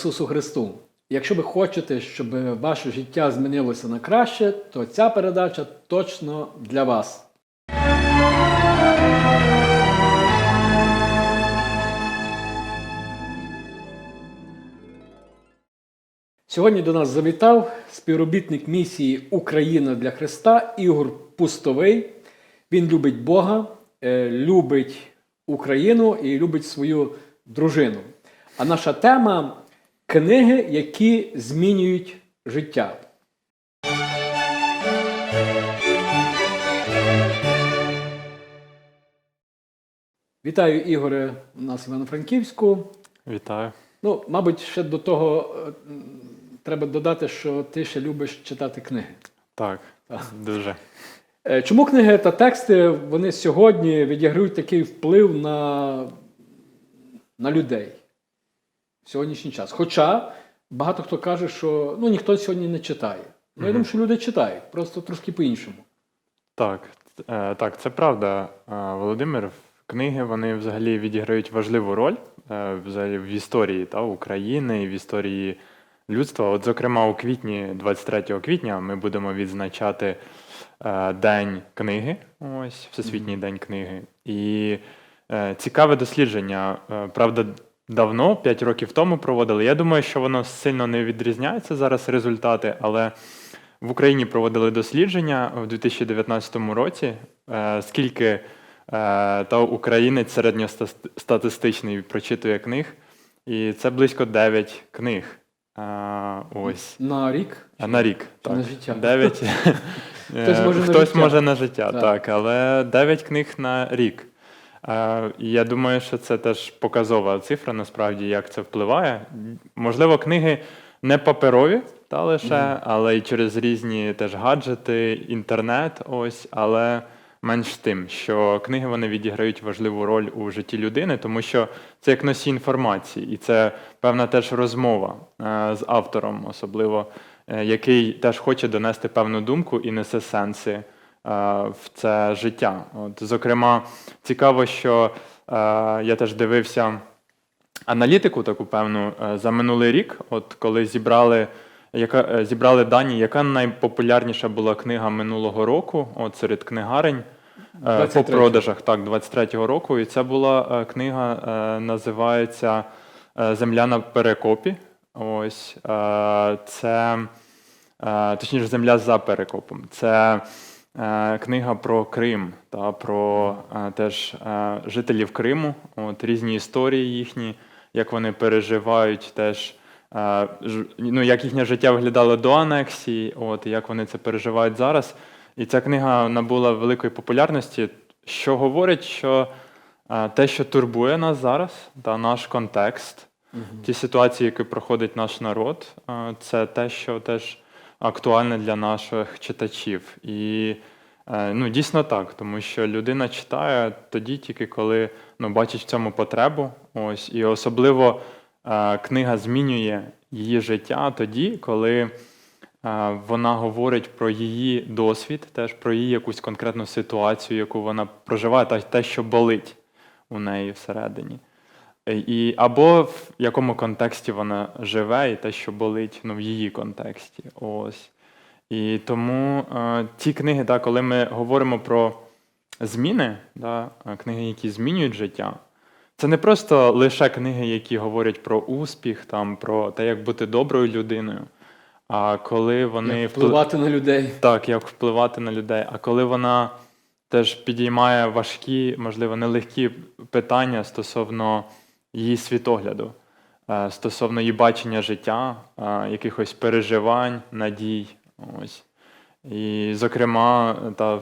Ісусу Христу! Якщо ви хочете, щоб ваше життя змінилося на краще, то ця передача точно для вас. Сьогодні до нас завітав співробітник місії Україна для Христа Ігор Пустовий. Він любить Бога, е, любить Україну і любить свою дружину. А наша тема книги, які змінюють життя. Вітаю, Ігоре, у нас Івано-Франківську. Вітаю. Ну, мабуть, ще до того е, треба додати, що ти ще любиш читати книги. Так, Так. дуже. Е, Чому книги та тексти вони сьогодні відіграють такий вплив на, на людей сьогоднішній час? Хоча багато хто каже, що ну, ніхто сьогодні не читає. Ну, я думаю, що люди читають, просто трошки по-іншому. Так, е, так, це правда. Е, Володимир, книги вони взагалі відіграють важливу роль е, взагалі в історії та, України і в історії людства. От, зокрема, у квітні, 23 квітня, ми будемо відзначати е, День книги, ось Всесвітній день книги. І е, цікаве дослідження. Е, правда, давно, 5 років тому проводили. Я думаю, що воно сильно не відрізняється зараз результати, але в Україні проводили дослідження в 2019 році, е, скільки е, та українець середньостатистичний прочитує книг, і це близько 9 книг. Е, Ось. На рік на рік. Так. на життя? 9. Хтось може на життя. так, але 9 книг на рік. Е, я думаю, що це теж показова цифра, насправді, як це впливає. Можливо, книги не паперові, та лише, але й через різні теж гаджети, інтернет, ось, але менш тим, що книги вони відіграють важливу роль у житті людини, тому що це як носій інформації, і це певна теж розмова е, з автором, особливо, е, який теж хоче донести певну думку і несе сенси в це життя. От, зокрема, цікаво, що е, я теж дивився аналітику таку певну е, за минулий рік, от коли зібрали. Яка е, зібрали дані, яка найпопулярніша була книга минулого року, от серед книгарень е, по продажах, так, 23-го року. І це була е, книга, е, називається е, Земля на перекопі. Ось е, це е, точніше, земля за перекопом. Це е, книга про Крим та про е, теж е, жителів Криму, от різні історії їхні, як вони переживають теж. е, Ну, як їхнє життя виглядало до анексії, от, і як вони це переживають зараз. І ця книга набула великої популярності, що говорить, що е, те, що турбує нас зараз, та наш контекст, ті ситуації, які проходить наш народ, е, це те, що теж актуальне для наших читачів. І е, ну, дійсно так, тому що людина читає тоді, тільки коли ну, бачить в цьому потребу. Ось, і особливо е, книга змінює її життя тоді, коли. е, Вона говорить про її досвід, теж про її якусь конкретну ситуацію, яку вона проживає, та те, що болить у неї всередині. Е, І, або в якому контексті вона живе, і те, що болить ну, в її контексті. Ось. І тому е, ті книги, да, коли ми говоримо про зміни, да, е, книги, які змінюють життя, це не просто лише книги, які говорять про успіх, там, про те, як бути доброю людиною. А коли вони Як впли- впливати на людей. так, як впливати на людей. А коли вона теж підіймає важкі, можливо, нелегкі питання стосовно її світогляду, е, стосовно її бачення життя, е, якихось переживань, надій. Ось. І, зокрема, та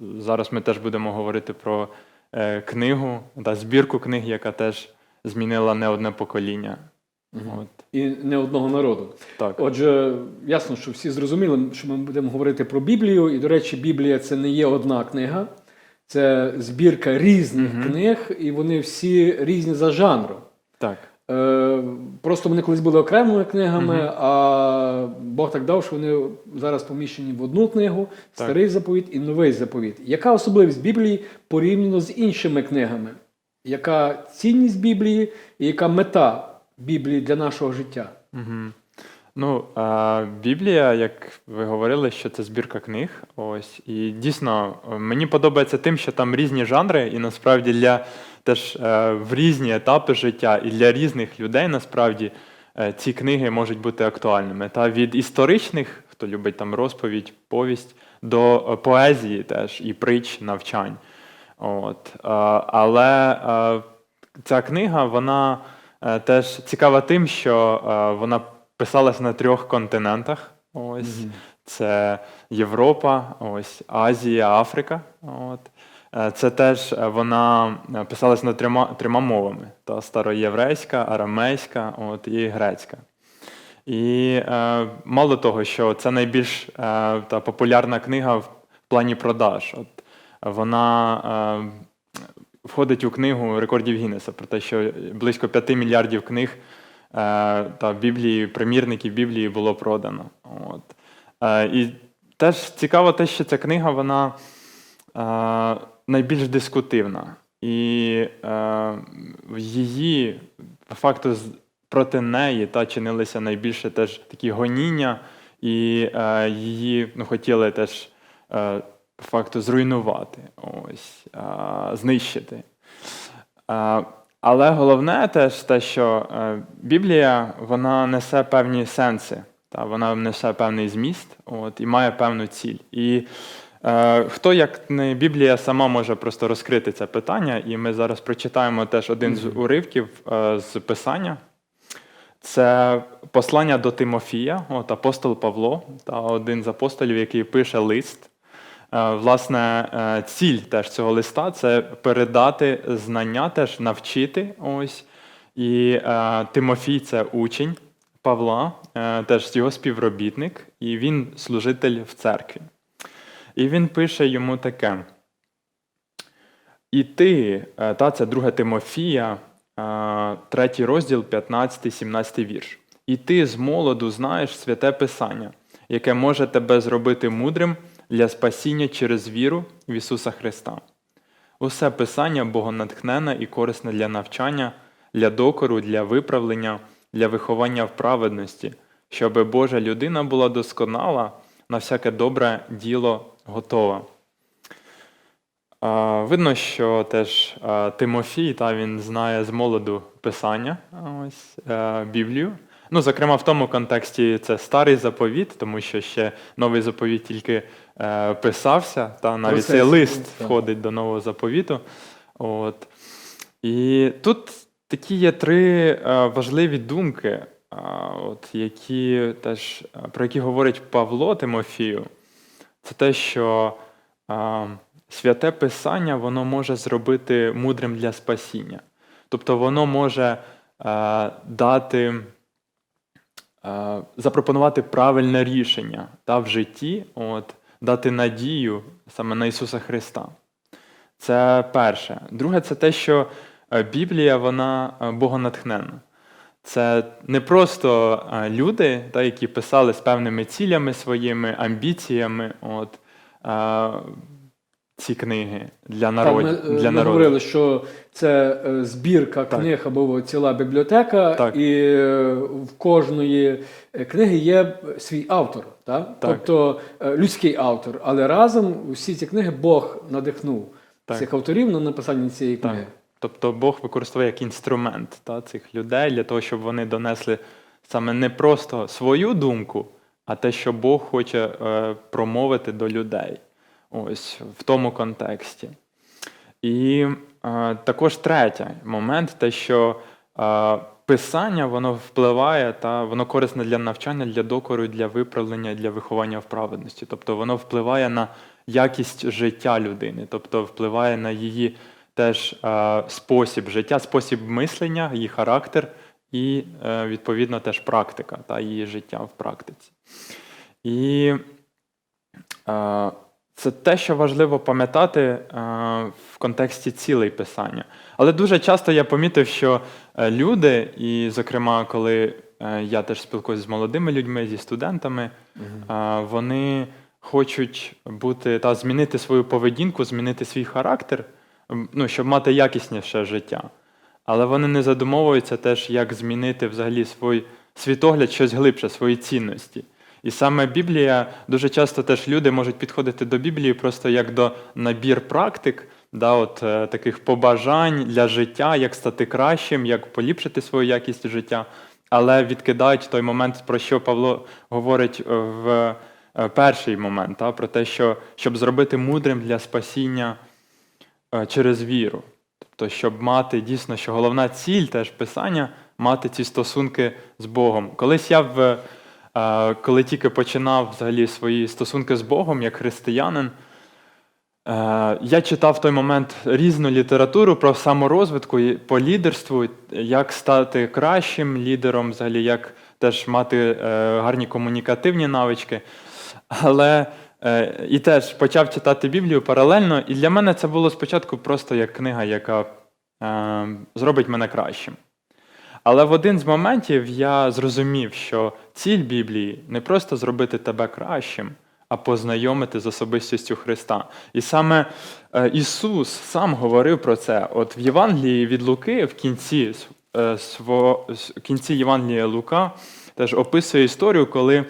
зараз ми теж будемо говорити про е, книгу та збірку книг, яка теж змінила не одне покоління. От, І не одного народу. так. Отже, ясно, що всі зрозуміли, що ми будемо говорити про Біблію. І, до речі, Біблія це не є одна книга, це збірка різних Мгм. книг, і вони всі різні за жанром. так. Е, просто вони колись були окремими книгами, Мгм. а Бог так дав, що вони зараз поміщені в одну книгу, Так. старий заповіт і новий заповіт. Яка особливість Біблії порівняно з іншими книгами? Яка цінність Біблії і яка мета Біблії для нашого життя? Угу. Ну, а, Біблія, як ви говорили, що це збірка книг. Ось. І дійсно, мені подобається тим, що там різні жанри, і насправді для теж е, в різні етапи життя і для різних людей насправді е, ці книги можуть бути актуальними. Та від історичних, хто любить там розповідь, повість, до е, поезії теж і притч, навчань. От. Але ця книга, вона теж цікава тим, що вона писалась на трьох континентах. Ось це Європа, ось Азія, Африка. От. Е, Це теж е, вона е, писалась на трьома, трьома мовами: та староєврейська, арамейська от, і грецька. І е, мало того, що це найбільш е, та популярна книга в плані продаж. От, вона е, входить у книгу рекордів Гіннеса про те, що близько 5 мільярдів книг та Біблії, примірників Біблії було продано. От. Е, і теж цікаво те, що ця книга вона е, найбільш дискутивна. І е, її по факту проти неї та чинилися найбільше теж такі гоніння, і е, її ну, хотіли теж е, по факту зруйнувати, ось, е, знищити. Е, але головне теж те, що е, Біблія вона несе певні сенси, та вона несе певний зміст, от, і має певну ціль. І е, хто, як не Біблія, сама може просто розкрити це питання, і ми зараз прочитаємо теж один з уривків е, з Писання. Це послання до Тимофія, от апостол Павло, та один з апостолів, який пише лист. Е, Власне, е, ціль теж цього листа це передати знання, теж навчити. Ось. І е, Тимофій це учень Павла, теж його співробітник, і він служитель в церкві. І він пише йому таке. І ти, та це 2 Тимофія, третій розділ, 15-17 вірш. І ти з молоду знаєш святе Писання, яке може тебе зробити мудрим для спасіння через віру в Ісуса Христа. Усе Писання богонатхнене і корисне для навчання, для докору, для виправлення, для виховання в праведності, щоб Божа людина була досконала, на всяке добре діло готова. Видно, що теж Тимофій, та він знає з молоду писання, ось е, Біблію. Ну, зокрема, в тому контексті це старий заповіт, тому що ще новий заповіт тільки писався, та навіть цей лист входить до нового заповіту. От. І тут такі є три е, важливі думки, от, які теж, е, про які говорить Павло Тимофію. Це те, що а, святе Писання воно може зробити мудрим для спасіння. Тобто воно може а, дати, запропонувати правильне рішення та, в житті, от, дати надію саме на Ісуса Христа. Це перше. Друге, це те, що е, Біблія вона богонатхнена. богонатхненна. Це не просто е, люди, та, які писали з певними цілями своїми, амбіціями, от, е, ці книги для народу. ми, е, для ми народу. говорили, що це е, збірка Так. книг або ціла бібліотека, Так. і е, в кожної книги є свій автор, так? Так. тобто людський автор. Але разом всі ці книги Бог надихнув Так. цих авторів на написання цієї Так. книги. Тобто Бог використовує як інструмент та, цих людей для того, щоб вони донесли саме не просто свою думку, а те, що Бог хоче е, промовити до людей. Ось в тому контексті. І е, також третій момент, те, що е, писання воно впливає та воно корисне для навчання, для докору, для виправлення, для виховання в праведності. Тобто воно впливає на якість життя людини, тобто впливає на її теж е, спосіб життя, спосіб мислення, її характер і, е, відповідно, теж практика та її життя в практиці. І е, це те, що важливо пам'ятати е, в контексті цілей писання. Але дуже часто я помітив, що е, люди, і, зокрема, коли е, я теж спілкуюся з молодими людьми, зі студентами, е, вони хочуть бути та змінити свою поведінку, змінити свій характер, ну, щоб мати якісніше життя. але вони не задумовуються теж, як змінити взагалі свій світогляд, щось глибше, свої цінності. І саме Біблія дуже часто теж люди можуть підходити до Біблії просто як до набір практик, да, от, е, таких побажань для життя, як стати кращим, як поліпшити свою якість життя, але відкидають той момент, про що Павло говорить е, в е, перший момент, та, про те, що щоб зробити мудрим для спасіння е, через віру. Тобто, щоб мати дійсно, що головна ціль теж писання мати ці стосунки з Богом. Колись я в коли тільки починав взагалі свої стосунки з Богом як християнин, е, я читав в той момент різну літературу про саморозвитку, по лідерству, як стати кращим лідером, взагалі, як теж мати е, гарні комунікативні навички. Але е, і теж почав читати Біблію паралельно, і для мене це було спочатку просто як книга, яка зробить мене кращим. Але в один з моментів я зрозумів, що ціль Біблії не просто зробити тебе кращим, а познайомити з особистістю Христа. І саме е, Ісус сам говорив про це. От в Євангелії від Луки, в кінці, е, в кінці Євангелія Лука, теж описує історію, коли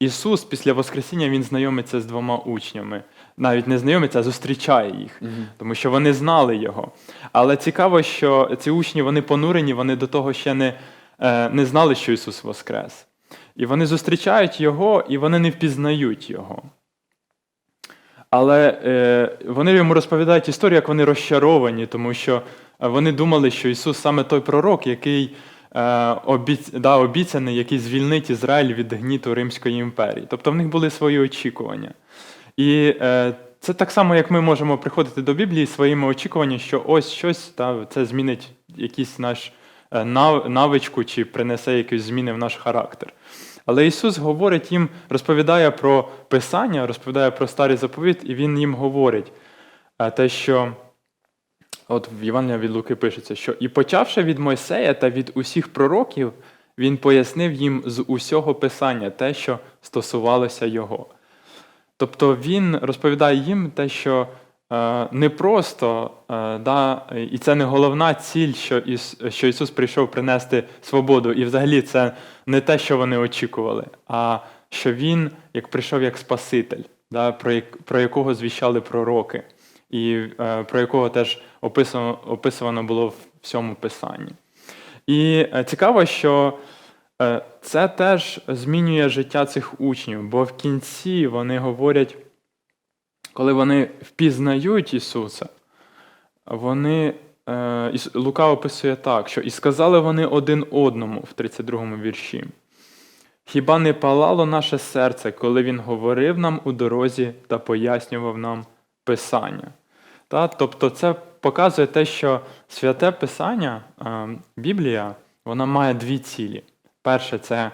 Ісус після Воскресіння він знайомиться з двома учнями. Навіть не знайомиться, а зустрічає їх, тому що вони знали його. Але цікаво, що ці учні вони понурені, вони до того ще не, е, не знали, що Ісус Воскрес. І вони зустрічають Його, і вони не впізнають Його. Але е, вони йому розповідають історію, як вони розчаровані, тому що вони думали, що Ісус саме той пророк, який е, обіц... да, обіцяний, який звільнить Ізраїль від гніту Римської імперії. Тобто в них були свої очікування. І е, це так само, як ми можемо приходити до Біблії своїми очікуваннями, що ось щось та, це змінить якийсь наш е, нав- навичку чи принесе якісь зміни в наш характер. Але Ісус говорить їм, розповідає про Писання, розповідає про старий заповіт, і Він їм говорить е, те, що от в Євангелії від Луки пишеться, що і почавши від Мойсея та від усіх пророків, він пояснив їм з усього Писання те, що стосувалося його. Тобто він розповідає їм те, що е, не просто, е, да, і це не головна ціль, що, Іс, що Ісус прийшов принести свободу, і взагалі це не те, що вони очікували, а що Він як прийшов як Спаситель, да, про, як, про якого звіщали пророки, і е, про якого теж описано, описано було в всьому Писанні. І цікаво, що Це теж змінює життя цих учнів, бо в кінці вони говорять, коли вони впізнають Ісуса, вони, е, Лука описує так, що і сказали вони один одному в 32 вірші. Хіба не палало наше серце, коли Він говорив нам у дорозі та пояснював нам Писання? Та? Тобто це показує те, що святе Писання, е, Біблія, вона має дві цілі. Перше, це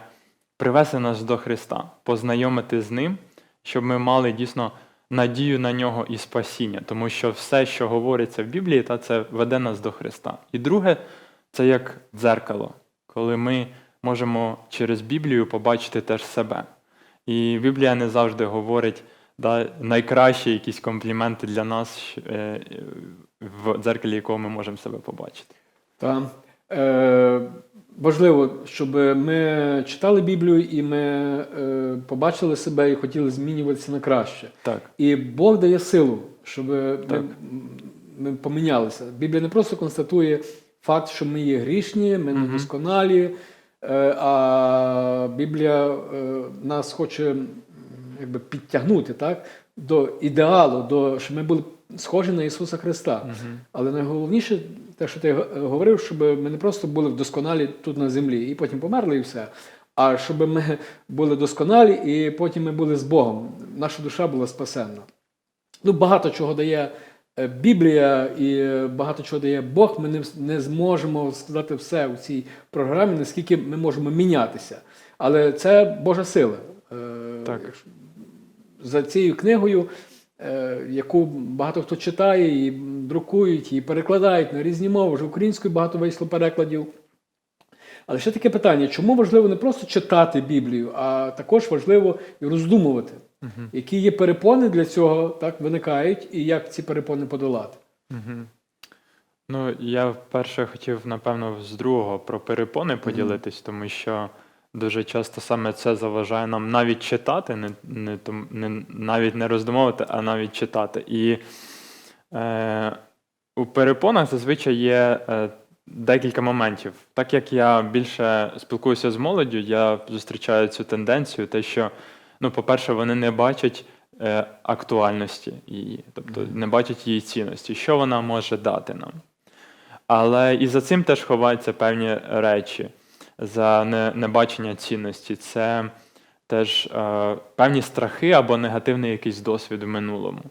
привести нас до Христа, познайомити з Ним, щоб ми мали дійсно надію на нього і спасіння, тому що все, що говориться в Біблії, та це веде нас до Христа. І друге, це як дзеркало, коли ми можемо через Біблію побачити теж себе. І Біблія не завжди говорить да, найкращі якісь компліменти для нас, е, в дзеркалі якого ми можемо себе побачити. Та, е, важливо, щоб ми читали Біблію і ми е, побачили себе і хотіли змінюватися на краще. Так. І Бог дає силу, щоб Так. ми, ми помінялися. Біблія не просто констатує факт, що ми є грішні, ми Мгм. недосконалі, е, а Біблія е, нас хоче якби, підтягнути так, до ідеалу, до, щоб ми були схожі на Ісуса Христа. Мгм. Але найголовніше, те, що ти говорив, щоб ми не просто були досконалі тут на землі і потім померли і все. А щоб ми були досконалі і потім ми були з Богом. Наша душа була спасенна. Ну, багато чого дає е, Біблія і багато чого дає Бог. Ми не, не зможемо сказати все у цій програмі, наскільки ми можемо мінятися. Але це Божа сила. Е, Так. За цією книгою, е, яку багато хто читає, і друкують, і перекладають на різні мови. Вже українською багато вийшло перекладів. Але ще таке питання: чому важливо не просто читати Біблію, а також важливо і роздумувати, Мгм. які є перепони для цього так виникають, і як ці перепони подолати. Мгм. Ну, я вперше хотів, напевно, з другого про перепони поділитись, тому що дуже часто саме це заважає нам навіть читати, не, не, не, навіть не роздумовувати, а навіть читати. І е, у перепонах зазвичай є е, декілька моментів. Так як я більше спілкуюся з молоддю, я зустрічаю цю тенденцію, те, що, ну, по-перше, вони не бачать е, актуальності її, тобто не бачать її цінності, що вона може дати нам. Але і за цим теж ховаються певні речі, за небачення цінності. Це теж е, певні страхи або негативний якийсь досвід в минулому.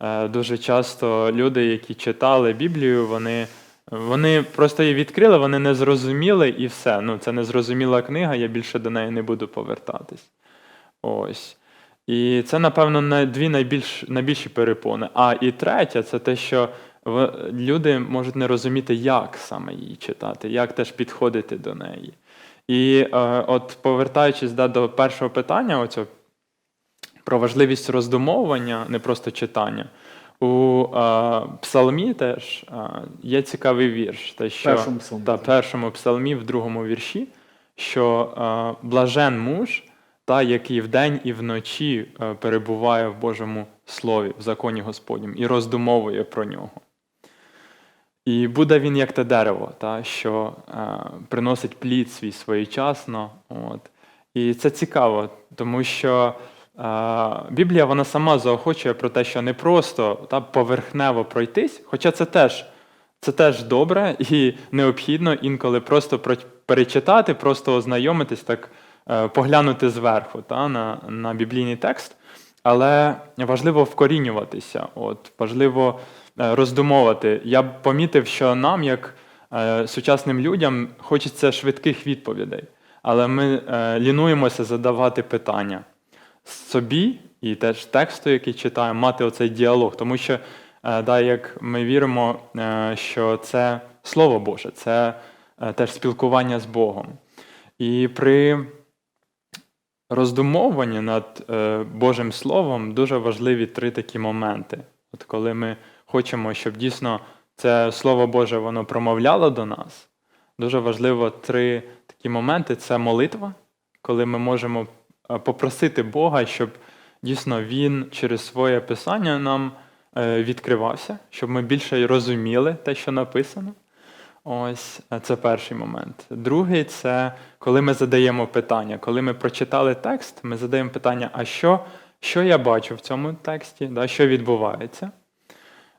Е, дуже часто люди, які читали Біблію, вони, вони просто її відкрили, вони не зрозуміли і все. Ну, це незрозуміла книга, я більше до неї не буду повертатись. Ось. І це, напевно, дві найбільш, найбільші перепони. А і третя це те, що люди можуть не розуміти, як саме її читати, як теж підходити до неї. І е, от повертаючись да, до першого питання, оцього, про важливість роздумовування, не просто читання. У е, псалмі теж е, є цікавий вірш. Те, що, Першому псалмі. Та, першому псалмі, в другому вірші, що е, блажен муж, та, який вдень і вночі е, перебуває в Божому Слові, в законі Господнім, і роздумовує про нього. І буде він як те дерево, та, що е, приносить плід свій своєчасно. От. І це цікаво, тому що е, Біблія вона сама заохочує про те, що не просто та, поверхнево пройтись, хоча це теж, це теж добре і необхідно інколи просто перечитати, просто ознайомитись, так, е, поглянути зверху та, на, на біблійний текст. Але важливо вкорінюватися, от, важливо роздумовувати. Я помітив, що нам, як е, сучасним людям, хочеться швидких відповідей, але ми е, лінуємося задавати питання собі і теж тексту, який читаємо, мати оцей діалог. Тому що, е, да, як ми віримо, е, що це Слово Боже, це е, теж спілкування з Богом. І при роздумовуванні над е, Божим Словом дуже важливі три такі моменти. От коли ми хочемо, щоб дійсно це Слово Боже воно промовляло до нас, дуже важливо три такі моменти це молитва, коли ми можемо е, попросити Бога, щоб дійсно Він через своє писання нам е, відкривався, щоб ми більше розуміли те, що написано. Ось е, це перший момент. Другий це коли ми задаємо питання. Коли ми прочитали текст, ми задаємо питання: а що, що я бачу в цьому тексті, да, що відбувається,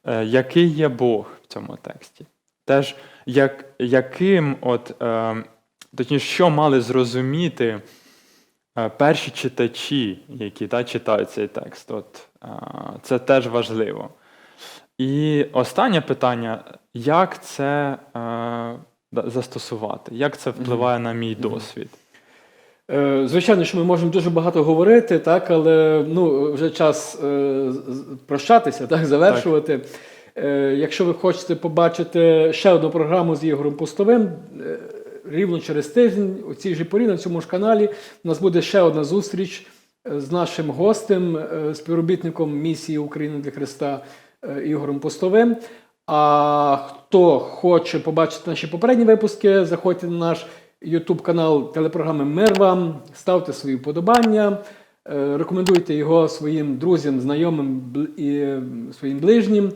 який є Бог в цьому тексті? Теж як, яким, от, е, точніше, що мали зрозуміти е, перші читачі, які да, читають цей текст. От, е, це теж важливо. І останнє питання: як це е, застосувати? Як це впливає на мій досвід? Е, Звичайно, що ми можемо дуже багато говорити, так, але ну, вже час е, прощатися, так, завершувати. Е, Якщо ви хочете побачити ще одну програму з Ігорем Пустовим, рівно через тиждень у цій же порі на цьому ж каналі у нас буде ще одна зустріч з нашим гостем, співробітником місії України для Христа Ігорем Пустовим. А хто хоче побачити наші попередні випуски, заходьте на наш YouTube канал телепрограми Мир вам, ставте свої вподобання, е, рекомендуйте його своїм друзям, знайомим і своїм ближнім.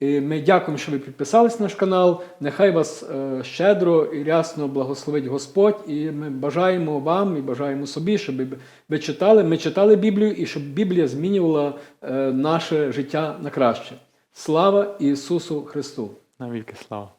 І ми дякуємо, що ви підписались на наш канал. Нехай вас е, щедро і рясно благословить Господь. І ми бажаємо вам і бажаємо собі, щоб ви читали. Ми читали Біблію і щоб Біблія змінювала е, наше життя на краще. Слава Ісусу Христу! Навіки слава.